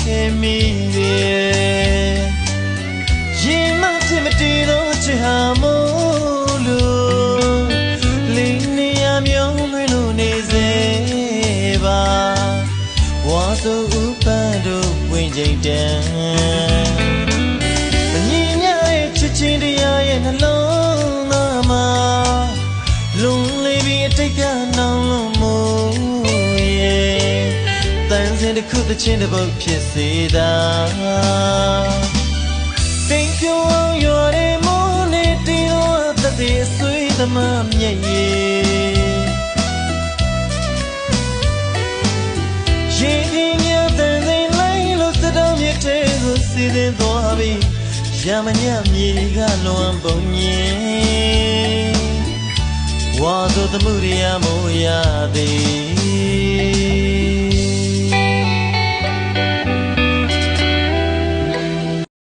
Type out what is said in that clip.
ခဲ့မိရဲ့ရင်မဖြစ်မတည်တော့ချစ်ဟာမို့လို့လင်းနေရမျိုးလွင်လို့နေစေပါဝါဆိုဥပန်းတို့ဝင်ချိန်တန်မငြင်းရရဲ့ချစ်ချင်းတရားရဲ့နှလုံးသားမှာလုံလေးပြီးအတိတ်ကနောင်လို့မို့ရဲ့တန် စင်တစ်ခုတစ်ချင်းတစ်ပုတ်ဖြစ်စေတာတိမ်ပြောင်းရွာတဲ့မိုးနေတီတော့တသေးဆွေးသမားမြက်ရဲ့ရင်ပြင်းမြတ်တဲ့စိန်လိုက်လို့စတောင်းမြစ်တဲ့ကိုစီစဉ်သွားပြီးရမညမြေကလွန်ပုံမြင်ဝါသို့သမှုရိယမိုးရသည်